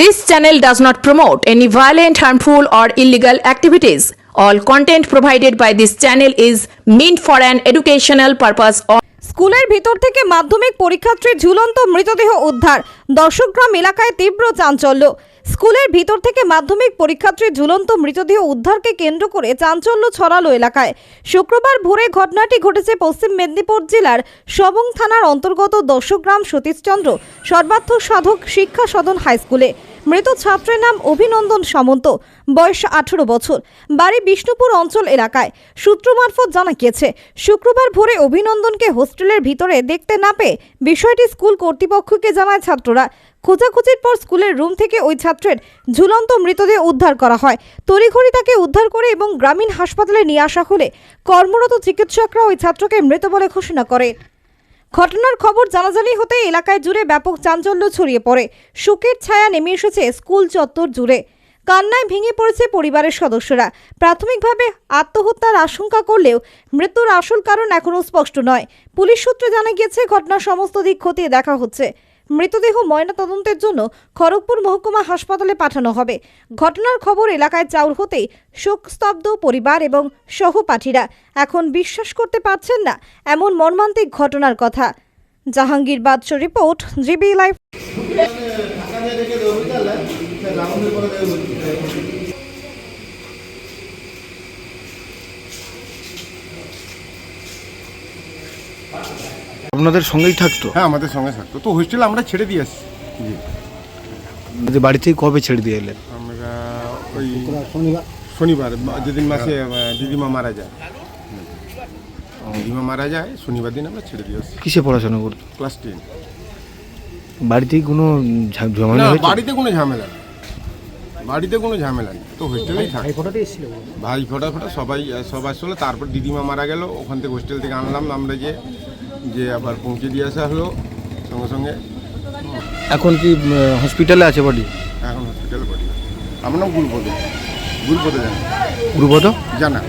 This channel does not promote any violent, harmful, or illegal activities. All content provided by this channel is meant for an educational purpose. স্কুলের ভিতর থেকে মাধ্যমিক পরীক্ষার্থীর ঝুলন্ত মৃতদেহ উদ্ধার দর্শকগ্রাম এলাকায় তীব্র চাঞ্চল্য স্কুলের ভিতর থেকে মাধ্যমিক পরীক্ষার্থীর ঝুলন্ত মৃতদেহ উদ্ধারকে কেন্দ্র করে চাঞ্চল্য ছড়ালো এলাকায় শুক্রবার ভোরে ঘটনাটি ঘটেছে পশ্চিম মেদিনীপুর জেলার সবং থানার অন্তর্গত দর্শকগ্রাম সতীশচন্দ্র সর্বার্থ সাধক শিক্ষা সদন হাই স্কুলে মৃত ছাত্রের নাম অভিনন্দন সামন্ত। বয়স আঠেরো বছর। বাড়ি বিষ্ণুপুর অঞ্চল এলাকায়। সূত্র মারফত জানা গিয়েছে, শুক্রবার ভোরে অভিনন্দনকে হোস্টেলের ভিতরে দেখতে না পেয়ে বিষয়টি স্কুল কর্তৃপক্ষকে জানায় ছাত্ররা। খোঁজাখুঁজির পর স্কুলের রুম থেকে ওই ছাত্রের ঝুলন্ত মৃতদেহ উদ্ধার করা হয়। তড়িঘড়ি তাকে উদ্ধার করে এবং গ্রামীণ হাসপাতালে নিয়ে আসা হলে কর্মরত চিকিৎসকরা ওই ছাত্রকে মৃত বলে ঘোষণা করে। ঘটনার খবর জানাজানি হতে এলাকায় জুড়ে ব্যাপক চাঞ্চল্য ছড়িয়ে পড়ে। শোকের ছায়া নেমে এসেছে স্কুল চত্বর জুড়ে। কান্নায় ভেঙে পড়েছে পরিবারের সদস্যরা। প্রাথমিকভাবে আত্মহত্যার আশঙ্কা করলেও মৃত্যুর আসল কারণ এখনও স্পষ্ট নয়। পুলিশ সূত্রে জানা গিয়েছে, ঘটনার সমস্ত দিক খতিয়ে দেখা হচ্ছে। মৃতদেহ ময়নাতদন্তের জন্য খড়গপুর মহকুমা হাসপাতালে পাঠানো হবে। ঘটনার খবর এলাকায় চাউর হতেই শোকস্তব্ধ পরিবার এবং সহপাঠীরা এখন বিশ্বাস করতে পারছেন না এমন মর্মান্তিক ঘটনার কথা। Jahangir Badsha report GB live. আপনাদের সঙ্গেই থাকতো? হ্যাঁ আমাদের সঙ্গে থাকতো। তো হোস্টেল আমরা ছেড়ে দিয়ে আসছি। জি। যে বাড়ি থেকে কবে ছেড়ে দিয়ে এলেন? আমরা ওই শনিবার শনিবার যেদিন মাসে দিদিমা মারা যায়। দিদিমা মারা যায় শনিবার দিন আমরা ছেড়ে দিয়ে আসছি। কিসে পড়াশোনা করতো? Class ten. বাড়িতে কোনো ঝামেলা বাড়িতে কোনো ঝামেলা বাড়িতে কোনো ঝামেলা নেই। তো হোস্টেলেই থাকে। ভাই ফোটা ফোটা সবাই সবাই সব আসলো তারপর দিদিমা মারা গেল। ওখান থেকে হোস্টেল থেকে আনলাম। আমরা যে যে আবার পৌঁছে দিয়ে আসা হলো। সঙ্গে সঙ্গে এখন কি হসপিটালে আছে বাড়ি এখন হসপিটালে বডি আমার নাম গুরুপদ গুরুপদ জানা। গুরুপদ জানা।